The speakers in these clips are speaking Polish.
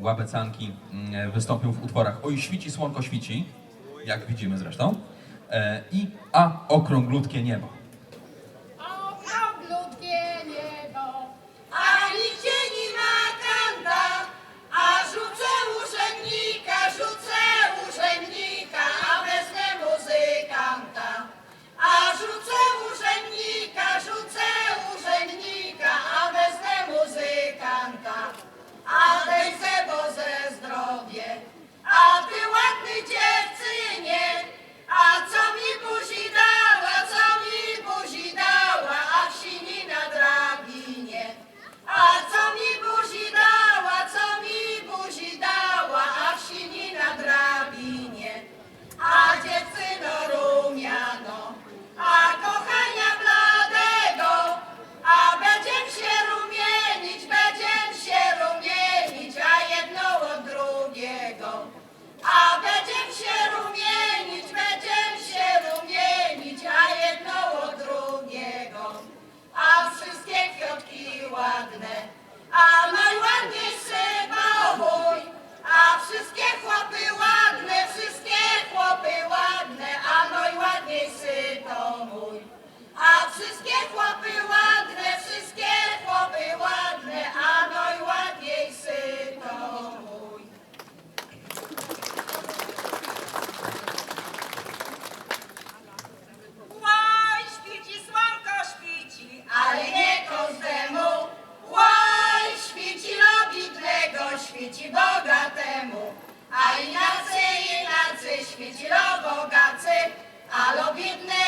Łabecanki mm, wystąpił w utworach Oj świci, słonko świci, jak widzimy zresztą, e, i A okrąglutkie niebo. Wszystkie chłopy ładne, wszystkie chłopy ładne, a najładniejszy to mój. Łaj, świeci, słonko świeci, ale nie każdemu. Łaj, świeci lobitnego, świeci bogatemu. A inacy, inacy, świeci lo bogacy, a lobitnego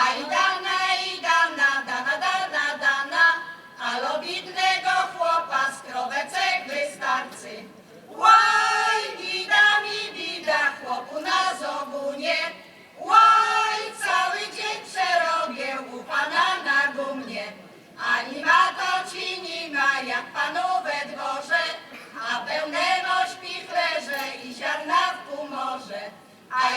A i dana, dana, dana, a lobitnego chłopa z krowecek wystarczy. Łaj, bida mi, bida, chłopu na zobunie. Łaj, cały dzień przerobię u pana na gumnie. Ani ma to ci nie ma, jak panu we dworze, a pełnemo śpichlerze i ziarna w pomorze. A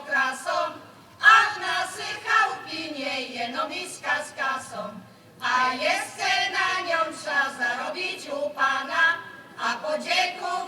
okrasą, ach nasychał pinie jeno miska z kasą. A jeszcze na nią trzeba zarobić u pana, a podziękować